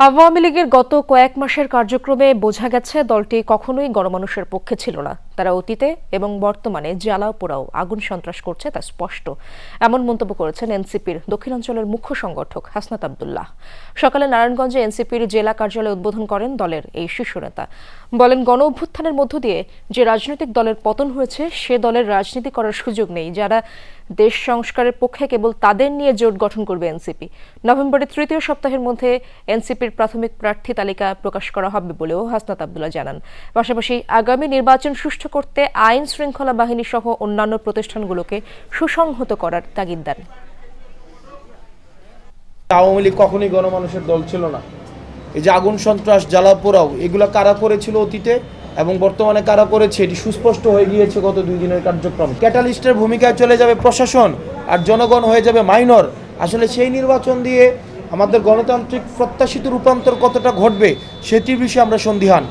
আওয়ামী লীগের গত কয়েক মাসের কার্যক্রমে বোঝা গেছে দলটি কখনোই গণমানুষের পক্ষে ছিল না। তারা অতীতে এবং বর্তমানে জ্বালাও পোড়াও আগুন সন্ত্রাস করছে তা স্পষ্ট। এমন মন্তব্য করেছেন এনসিপির দক্ষিণাঞ্চলের মুখ্য সংগঠক হাসনাত আবদুল্লাহ। সকালে নারায়ণগঞ্জে এনসিপির জেলা কার্যালয় উদ্বোধন করেন দলের এই শীর্ষ নেতা। বলেন গণ অভ্যুত্থানের মধ্য দিয়ে যে রাজনৈতিক দলের পতন হয়েছে, সে দলের রাজনীতি করার সুযোগ নেই। যারা দেশ সংস্কারের পক্ষে কেবল তাদের নিয়ে জোট গঠন করবে এনসিপি। নভেম্বরের তৃতীয় সপ্তাহের মধ্যে এনসিপির প্রাথমিক প্রার্থী তালিকা প্রকাশ করা হবে বলেও হাসনাত আবদুল্লাহ জানান। পাশাপাশি আগামী নির্বাচন সুষ্ঠু করতে আইন শৃঙ্খলা বাহিনী সহ অন্যান্য প্রতিষ্ঠানগুলোকে সুসংহত করার তাগিদ দেন। আওয়ামী লীগ কখনোই গণমানুষের দল ছিল না। এই যে আগুন, সন্ত্রাস জ্বালা পোড়াও এগুলো কারা করেছিল অতীতে এবং বর্তমানে কারা করেছে, এটি সুস্পষ্ট হয়ে গিয়েছে গত দুই দিনের কার্যক্রম। ক্যাটালিস্টের ভূমিকায় চলে যাবে প্রশাসন আর জনগণ হয়ে যাবে মাইনর। আসলে সেই নির্বাচন দিয়ে আমাদের গণতান্ত্রিক প্রত্যাশিত রূপান্তর কতটা ঘটবে, সেটির বিষয়ে আমরা সন্দিহান।